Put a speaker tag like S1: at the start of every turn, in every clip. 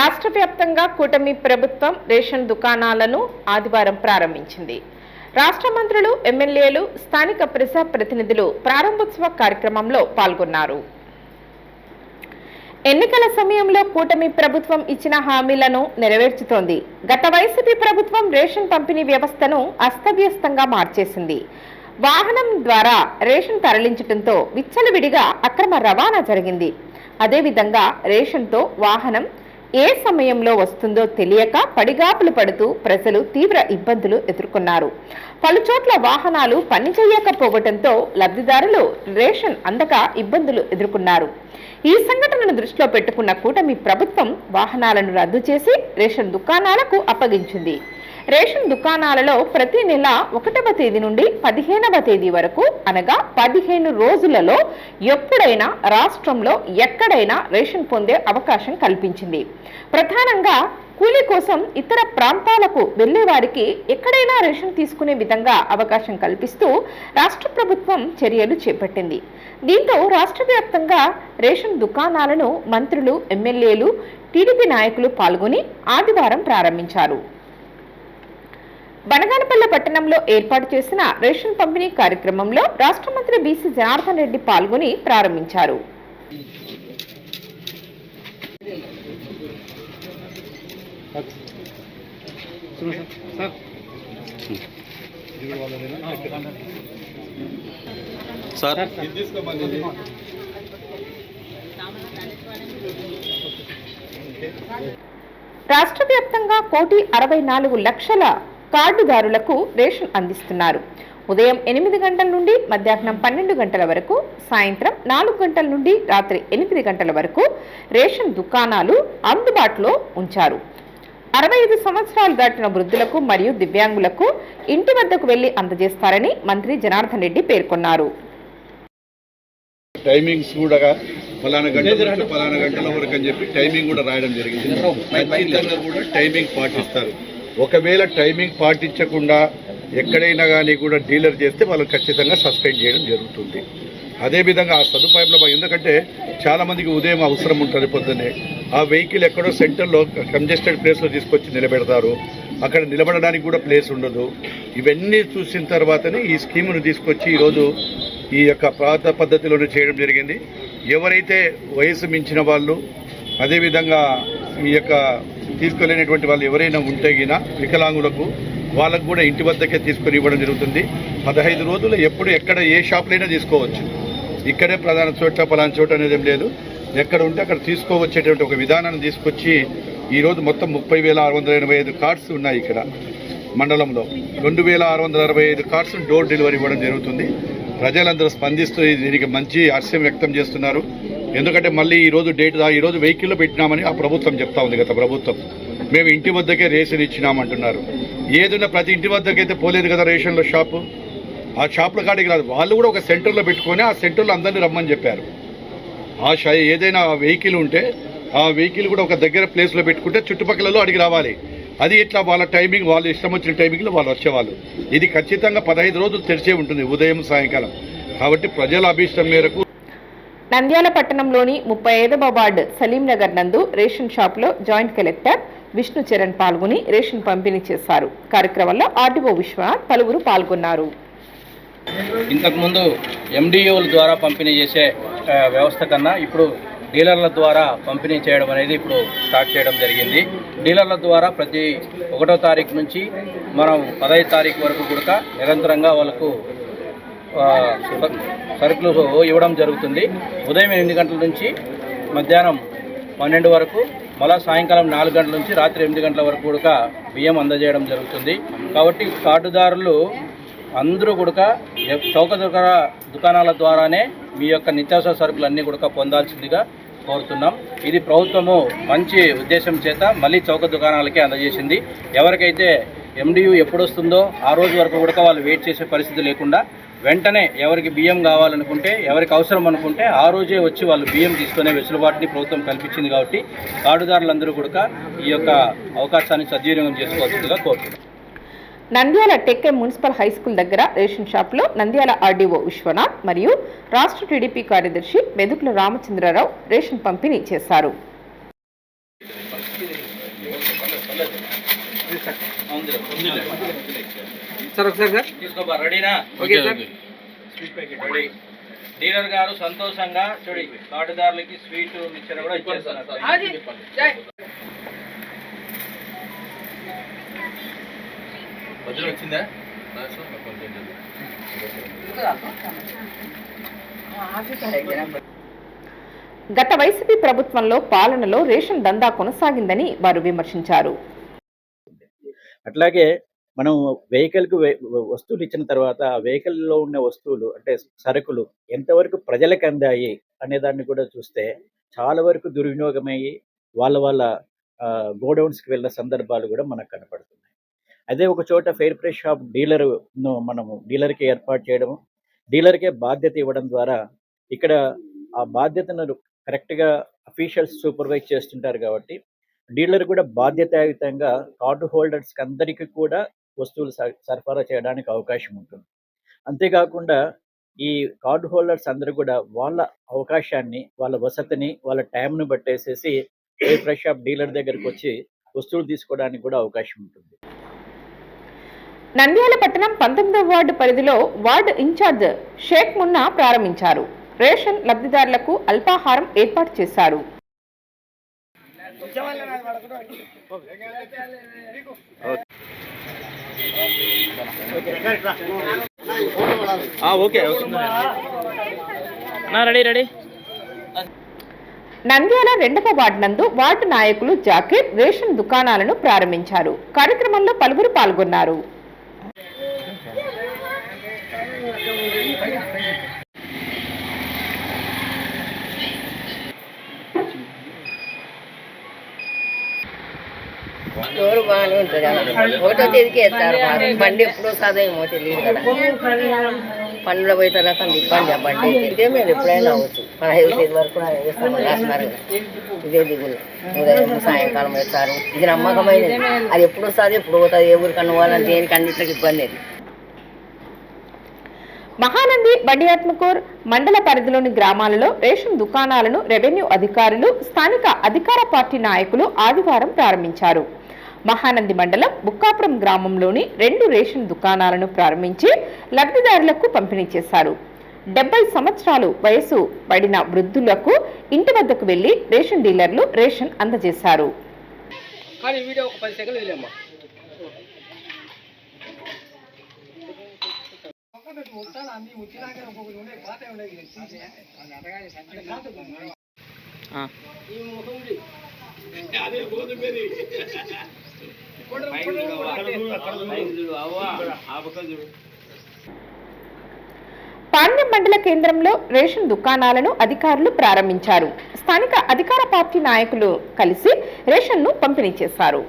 S1: రాష్ట్ర వ్యాప్తంగా కూటమి ప్రభుత్వం రేషన్ దుకాణాలను ఆదివారం ప్రారంభించింది. రాష్ట్ర మంత్రులు ఎమ్మెల్యేలు స్థానిక ప్రజా ప్రతినిధులు ప్రారంభోత్సవ కార్యక్రమంలో పాల్గొన్నారు. ఎన్నికల సమయంలో కూటమి ప్రభుత్వం ఇచ్చిన హామీలను నెరవేర్చుతోంది. గత వైసీపీ ప్రభుత్వం రేషన్ పంపిణీ వ్యవస్థను అస్తవ్యస్తంగా మార్చేసింది. వాహనం ద్వారా రేషన్ తరలించడంతో విచ్చలవిడిగా అక్రమ రవాణా జరిగింది. అదేవిధంగా రేషన్తో వాహనం ఏ సమయంలో వస్తుందో తెలియక పడిగాపులు పడుతూ ప్రజలు తీవ్ర ఇబ్బందులు ఎదుర్కొన్నారు. పలుచోట్ల వాహనాలు పనిచేయకపోవడంతో లబ్ధిదారులు రేషన్ అందక ఇబ్బందులు ఎదుర్కొన్నారు. ఈ సంఘటనను దృష్టిలో పెట్టుకున్న కూటమి ప్రభుత్వం వాహనాలను రద్దు చేసి రేషన్ దుకాణాలకు అప్పగించింది. రేషన్ దుకాణాలలో ప్రతి నెల ఒకటవ తేదీ నుండి పదిహేనవ తేదీ వరకు అనగా పదిహేను రోజులలో ఎప్పుడైనా రాష్ట్రంలో ఎక్కడైనా రేషన్ పొందే అవకాశం కల్పించింది. ప్రధానంగా కూలీ కోసం ఇతర ప్రాంతాలకు వెళ్ళే వారికి ఎక్కడైనా రేషన్ తీసుకునే విధంగా అవకాశం కల్పిస్తూ రాష్ట్ర ప్రభుత్వం చర్యలు చేపట్టింది. దీంతో రాష్ట్ర వ్యాప్తంగా రేషన్ దుకాణాలను మంత్రులు ఎమ్మెల్యేలు టీడీపీ నాయకులు పాల్గొని ఆదివారం ప్రారంభించారు. బనగానపల్లె పట్టణంలో ఏర్పాటు చేసిన రేషన్ పంపిణీ కార్యక్రమంలో రాష్ట్ర మంత్రి బీసీ జనార్దన్ రెడ్డి పాల్గొని ప్రారంభించారు.
S2: సార్.
S1: రాష్ట్ర వ్యాప్తంగా కోటి అరవై నాలుగు లక్షల కార్డుదారులకు రేషన్ అందిస్తున్నారు. ఉదయం ఎనిమిది గంటల నుండి మధ్యాహ్నం పన్నెండు గంటల వరకు సాయంత్రం నాలుగు గంటల నుండి రాత్రి ఎనిమిది గంటల వరకు రేషన్ దుకాణాలు అందుబాటులో ఉంచారు. అరవై ఐదు సంవత్సరాలు దాటిన వృద్ధులకు మరియు దివ్యాంగులకు ఇంటి వద్దకు వెళ్ళి అందజేస్తారని మంత్రి జనార్దన్ రెడ్డి పేర్కొన్నారు.
S3: టైమింగ్స్ కూడా ఫలానా గంటల నుంచి ఫలానా గంటల వరకు అని చెప్పి టైమింగ్ కూడా రాయడం జరిగింది. ఖచ్చితంగా కూడా టైమింగ్ పాటిస్తారు. ఒకవేళ టైమింగ్ పాటించకుండా ఎక్కడైనా కానీ కూడా డీలర్ చేస్తే వాళ్ళని ఖచ్చితంగా సస్పెండ్ చేయడం జరుగుతుంది. అదేవిధంగా ఆ సదుపాయంలో ఎందుకంటే చాలామందికి ఉదయం అవసరం ఉంటుంది పొద్దున్నే. ఆ వెహికల్ ఎక్కడో సెంటర్లో కంజెస్టెడ్ ప్లేస్లో తీసుకొచ్చి నిలబెడతారు. అక్కడ నిలబడడానికి కూడా ప్లేస్ ఉండదు. ఇవన్నీ చూసిన తర్వాతనే ఈ స్కీమును తీసుకొచ్చి ఈరోజు ఈ యొక్క పాత పద్ధతిలోనే చేయడం జరిగింది. ఎవరైతే వయసు మించిన వాళ్ళు అదేవిధంగా ఈ యొక్క తీసుకోలేనటువంటి వాళ్ళు ఎవరైనా ఉంటే గినా వికలాంగులకు వాళ్ళకు కూడా ఇంటి వద్దకే తీసుకొని ఇవ్వడం జరుగుతుంది. పదహైదు రోజులు ఎప్పుడు ఎక్కడ ఏ షాప్లైనా తీసుకోవచ్చు. ఇక్కడే ప్రధాన చోట్ల పలానా చోట అనేది ఏం లేదు. ఎక్కడ ఉంటే అక్కడ తీసుకోవచ్చేటువంటి ఒక విధానాన్ని తీసుకొచ్చి ఈరోజు మొత్తం ముప్పై వేల ఆరు వందల ఎనభై ఐదు కార్డ్స్ ఉన్నాయి ఇక్కడ మండలంలో. రెండు వేల ఆరు వందల అరవై ఐదు కార్డ్స్ డోర్ డెలివరీ ఇవ్వడం జరుగుతుంది. ప్రజలందరూ స్పందిస్తూ దీనికి మంచి హర్షం వ్యక్తం చేస్తున్నారు. ఎందుకంటే మళ్ళీ ఈ రోజు డేట్ ఈరోజు ఈ రోజు వెహికల్లో పెట్టినామని ఆ ప్రభుత్వం చెప్తా ఉంది గత ప్రభుత్వం. మేము ఇంటి వద్దకే రేషన్ ఇచ్చినామంటున్నారు. ఏదైనా ప్రతి ఇంటి వద్దకైతే పోలేదు కదా రేషన్లో షాపు? ఆ షాపుల కాడికి రాదు. వాళ్ళు కూడా ఒక సెంటర్లో పెట్టుకొని ఆ సెంటర్లో అందరినీ రమ్మని చెప్పారు. ఆ షా ఏదైనా వెహికల్ ఉంటే ఆ వెహికల్ కూడా ఒక దగ్గర ప్లేస్లో పెట్టుకుంటే చుట్టుపక్కలలో అడిగి రావాలి. అది ఇట్లా వాళ్ళ టైమింగ్ వాళ్ళు ఇష్టం వచ్చిన టైమింగ్లో వాళ్ళు వచ్చేవాళ్ళు. ఇది ఖచ్చితంగా పదహైదు రోజులు తెరిచే ఉంటుంది ఉదయం సాయంకాలం. కాబట్టి ప్రజల అభీష్టం మేరకు
S1: నంద్యాల పట్టణంలోని ముప్పై ఐదవ వార్డు సలీం నగర్ నందు రేషన్ షాప్లో జాయింట్ కలెక్టర్ విష్ణు చరణ్ పాల్గొని రేషన్ పంపిణీ చేశారు. కార్యక్రమంలో ఆర్డీఓ విశ్వనాథ్ పలువురు పాల్గొన్నారు.
S2: ఇంతకుముందు ఎండిఓల ద్వారా పంపిణీ చేసే వ్యవస్థ కన్నా ఇప్పుడు డీలర్ల ద్వారా పంపిణీ చేయడం అనేది ఇప్పుడు స్టార్ట్ చేయడం జరిగింది. డీలర్ల ద్వారా ప్రతి ఒకటో తారీఖు నుంచి మనం పదహైదు తారీఖు వరకు కూడా నిరంతరంగా వాళ్ళకు సరుకులు ఇవ్వడం జరుగుతుంది. ఉదయం ఎనిమిది గంటల నుంచి మధ్యాహ్నం పన్నెండు వరకు మళ్ళా సాయంకాలం నాలుగు గంటల నుంచి రాత్రి ఎనిమిది గంటల వరకు కూడా బియ్యం అందజేయడం జరుగుతుంది. కాబట్టి కార్డుదారులు అందరూ కూడా చౌక దుకాణాల ద్వారానే మీ యొక్క నిత్యావసర సరుకులు అన్నీ కూడా పొందాల్సిందిగా కోరుతున్నాం. ఇది ప్రభుత్వము మంచి ఉద్దేశం చేత మళ్ళీ చౌక దుకాణాలకే అందజేసింది. ఎవరికైతే ఎండియు ఎప్పుడు వస్తుందో ఆ రోజు వరకు కూడా వాళ్ళు వెయిట్ చేసే పరిస్థితి లేకుండా వెంటనే ఎవరికి బియ్యం కావాలనుకుంటే ఎవరికి అవసరం అనుకుంటే ఆ రోజే వచ్చి వాళ్ళు బియ్యం తీసుకునే వెసులుబాటుని ప్రభుత్వం కల్పించింది కాబట్టి కార్డుదారులందరూ కూడా ఈ యొక్క అవకాశాన్ని సద్వినియోగం చేసుకోవాల్సిందిగా కోరుతున్నాం.
S1: Nandyal Tekke municipal high school దగ్గర రేషన్ షాప్లో నంద్యాల ఆర్డీఓ విశ్వనాథ్ మరియు రాష్ట్ర టీడీపీ కార్యదర్శి మెదుకుల రామచంద్రరావు రేషన్ పంపిణీ చేశారు.
S4: సార్ ఒకసారి సార్.
S2: తీసుకోబా రెడీనా?
S4: Okay sir.
S2: రెడీ. డీలర్ గారు సంతోషంగా చూడి కార్డుదారులకి స్వీట్ మిక్చర్ కూడా ఇచ్చేస్తున్నారు వచ్చిందా?
S1: గత వైసీపీ ప్రభుత్వంలో పాలనలో రేషన్ దందా కొనసాగిందని వారు విమర్శించారు.
S5: అట్లాగే మనం వెహికల్కి వస్తువులు ఇచ్చిన తర్వాత ఆ వెహికల్లో ఉన్న వస్తువులు అంటే సరుకులు ఎంతవరకు ప్రజలకు అందాయి అనే దాన్ని కూడా చూస్తే చాలా వరకు దుర్వినియోగమయ్యి వాళ్ళ వాళ్ళ గోడౌన్స్కి వెళ్ళిన సందర్భాలు కూడా మనకు కనపడుతున్నాయి. అదే ఒక చోట ఫెయిర్ ప్రైస్ షాప్ డీలర్ను మనము డీలర్కి ఏర్పాటు చేయడము డీలర్కే బాధ్యత ఇవ్వడం ద్వారా ఇక్కడ ఆ బాధ్యతను కరెక్ట్గా అఫీషియల్స్ సూపర్వైజ్ చేస్తుంటారు కాబట్టి డీలర్ కూడా బాధ్యతాయుతంగా కార్డు హోల్డర్స్ అందరికీ కూడా వస్తువులు స- సరఫరా చేయడానికి అవకాశం ఉంటుంది. అంతేకాకుండా ఈ కార్డు హోల్డర్స్ అందరూ కూడా వాళ్ళ అవకాశాన్ని వాళ్ళ వసతిని వాళ్ళ టైంను బట్టేసేసి ఏ ఫ్రెష్ షాప్ డీలర్ దగ్గరికి వచ్చి వస్తువులు తీసుకోవడానికి కూడా అవకాశం ఉంటుంది.
S1: నంద్యాల పట్టణం పంతొమ్మిదవ వార్డు పరిధిలో వార్డు ఇన్ఛార్జ్ షేక్ మున్నా ప్రారంభించారు. రేషన్ లబ్ధిదారులకు అల్పాహారం ఏర్పాటు చేశారు.
S4: ఓకే. నా రెడీ రెడీ.
S1: నంద్యాల రెండవ వార్డు నందు వార్డు నాయకులు జాకీర్ రేషన్ దుకాణాలను ప్రారంభించారు. కార్యక్రమంలో పలువురు పాల్గొన్నారు.
S6: రోడ్డు బాగానే ఉంటుంది కదా ఒకటో తేదీకి వేస్తారు బండి ఎప్పుడు సాధేమో ఏమో తెలియదు కదా. పనులు పోయి తర్వాత అంత ఇబ్బంది చెప్పండి బండి అయితే మేము ఎప్పుడైనా అవ్వచ్చు. పదహైదు తేదీ వరకు వేస్తాము ఇదే దిగులు. ఉదయం సాయంకాలం వేస్తారు ఇది నమ్మకమైనది. అది ఎప్పుడు వస్తుంది ఎప్పుడు పోతుంది ఏ ఊరికి పోవాలని దేనికి అన్నింటికి ఇబ్బంది లేదు
S1: మహానంది బండియాత్మకూర్ మండల పరిధిలోని గ్రామాలలో రేషన్ దుకాణాలను రెవెన్యూ అధికారులు స్థానిక అధికార పార్టీ నాయకులు ఆదివారం ప్రారంభించారు. మహానంది మండలం బుక్కాపురం గ్రామంలోని రెండు రేషన్ దుకాణాలను ప్రారంభించి లబ్ధిదారులకు పంపిణీ చేశారు. డెబ్బై సంవత్సరాలు వయసు పడిన వృద్ధులకు ఇంటి వద్దకు వెళ్ళి రేషన్ డీలర్లు రేషన్ అందజేశారు.
S4: కానీ
S1: పాండ్యం మండల కేంద్రంలో రేషన్ దుకాణాలను అధికారులు ప్రారంభించారు. స్థానిక అధికార పార్టీ నాయకులు కలిసి రేషన్ను పంపిణీ చేశారు.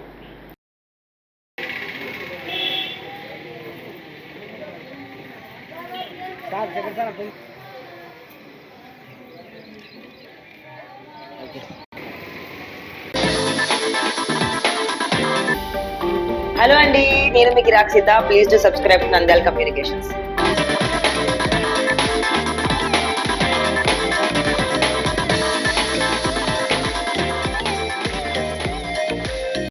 S7: హలో అండి నేను మీకు Rakshita please to subscribe Nandyal communications